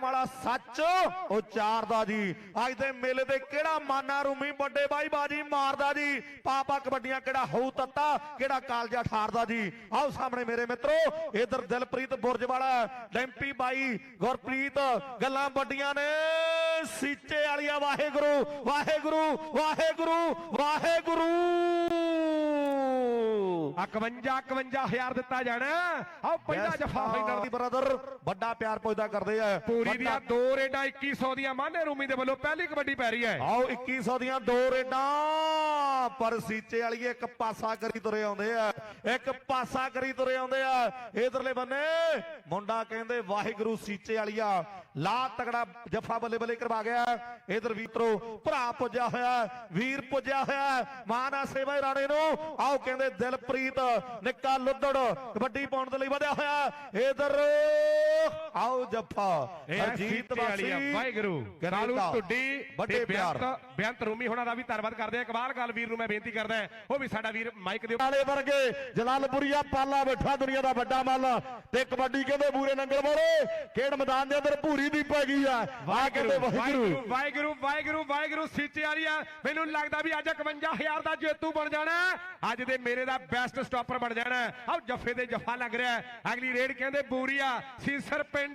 ਵਾਲਾ ਸੱਚ ਉਚਾਰਦਾ ਜੀ। ਅੱਜ ਦੇ ਮੇਲੇ ਤੇ ਕਿਹੜਾ ਮਾਨਾ ਰੂਮੀ ਵੱਡੇ ਬਾਈ ਬਾਜੀ ਮਾਰਦਾ ਜੀ? ਪਾਪਾ ਕਬੱਡੀਆਂ ਕਿਹੜਾ ਹੋਊ ਤੱਤਾ, ਕਿਹੜਾ ਕਾਲਜਾ ਠਾਰਦਾ ਜੀ? ਆਓ ਸਾਹਮਣੇ ਮੇਰੇ ਮਿੱਤਰੋ, ਇਧਰ ਦਿਲਪ੍ਰੀਤ ਬੁਰਜ ਵਾਲਾ ਡੈਂਪੀ ਬਾਈ ਗੁਰਪ੍ਰੀਤ, ਗੱਲਾਂ ਵੱਡੀਆਂ ਨੇ। ਸੀਚੇ ਵਾਲੀਆ, ਵਾਹਿਗੁਰੂ ਵਾਹਿਗੁਰੂ ਵਾਹਿਗੁਰੂ ਵਾਹਿਗੁਰੂ। 51 51000 ਦਿੱਤਾ ਜਾਣਾ। ਆਓ ਪਹਿਲਾ ਜਫਾ ਫਾਈਨਲ ਦੀ ਬ੍ਰਦਰ ਵੱਡਾ ਪਿਆਰ ਪੁੱਜਦਾ ਕਰਦੇ ਆ। ਪੂਰੀ ਦੀਆਂ ਦੋ ਰੇਡਾਂ 2100 ਦੀਆਂ ਮਾਨੇ ਰੂਮੀ ਦੇ ਵੱਲੋਂ ਪਹਿਲੀ ਕਬੱਡੀ ਪੈ ਰਹੀ ਹੈ। ਆਓ 2100 ਦੀਆਂ ਦੋ ਰੇਡਾਂ। ਪਰ ਸੀਚੇ ਵਾਲੀ ਇੱਕ ਪਾਸਾ ਕਰੀ ਤੁਰੇ ਆਉਂਦੇ ਆ, ਇੱਕ ਪਾਸਾ ਕਰੀ ਤੁਰੇ ਆਉਂਦੇ ਆ। ਇਧਰਲੇ ਬੰਨੇ, ਮੁੰਡਾ ਕਹਿੰਦੇ, ਵਾਹਿਗੁਰੂ ਸੀਚੇ ਵਾਲੀਆ, ਲਾ ਤਗੜਾ ਜੱਫਾ ਬੱਲੇ ਬੱਲੇ ਕਰਵਾ ਗਿਆ। ਇਧਰ ਵੀਤਰੋ ਭਰਾ ਪੁੱਜਿਆ ਹੋਇਆ, ਵੀਰ ਪੁੱਜਿਆ ਹੋਇਆ, ਮਾਨਾ ਸੇਵਾ ਰਾਣੇ ਨੂੰ। ਆਓ ਕਹਿੰਦੇ, ਦਿਲਪ੍ਰੀਤ, ਨਿੱਕਾ ਲੁੱਦੜ, ਕਬੱਡੀ ਪਾਉਣ ਦੇ ਲਈ ਵਧਿਆ ਹੋਇਆ। ਇਧਰ ਆਓ ਜੱਫਾ ਸੀਤੇ ਵਾਲੀ ਵਾਹਿਗੁਰੂ। ਕਾਲੂ ਟੁੱਡੀ ਵੱਡੇ ਪਿਆਰ। ਬੇਅੰਤ ਰੂਮੀ ਹੋਣਾ ਦਾ ਵੀ ਧੰਨਵਾਦ ਕਰਦੇ ਆ ਇਕਬਾਲ ਗੱਲ ਵੀਰ ਨੂੰ ਮੈਂ ਬੇਨਤੀ ਕਰਦਾ ਉਹ ਵੀ ਸਾਡਾ ਵੀਰ ਮਾਈਕ ਦੇ ਵਾਲੇ ਵਰਗੇ ਜਲਾਲਪੁਰੀਆ ਪਾਲਾ ਬੈਠਾ ਦੁਨੀਆ ਦਾ ਵੱਡਾ ਮੱਲ ਤੇ ਕਬੱਡੀ ਕਹਿੰਦੇ ਬੂਰੇ ਨੰਗਲ ਵਾਲੇ ਖੇਡ ਮੈਦਾਨ ਦੇ ਅੰਦਰ ਭੂਰੀ ਦੀ ਪੈ ਗਈ ਆ। ਆ ਕਹਿੰਦੇ ਵਾਹਿਗੁਰੂ। ਵਾਹਿਗੁਰੂ ਵਾਹਿਗੁਰੂ ਵਾਹਿਗੁਰੂ ਵਾਹਿਗੁਰੂ ਸੀਚੇ ਵਾਲੀ ਆ। ਮੈਨੂੰ ਲੱਗਦਾ ਵੀ ਅੱਜ 51000 ਦਾ ਜੇਤੂ ਬਣ ਜਾਣਾ। ਅੱਜ ਦੇ ਮੇਰੇ ਦਾ ਬੈਸਟ ਸਟਾਪਰ ਬਣ ਜਾਣਾ। ਆਓ ਜੱਫੇ ਦੇ ਜੱਫਾ ਲੱਗ ਰਿਹਾ। ਅਗਲੀ ਰੇਡ ਕਹਿੰਦੇ ਬੂਰੀਆ ਸੀਸਰ ਪਿੰਡ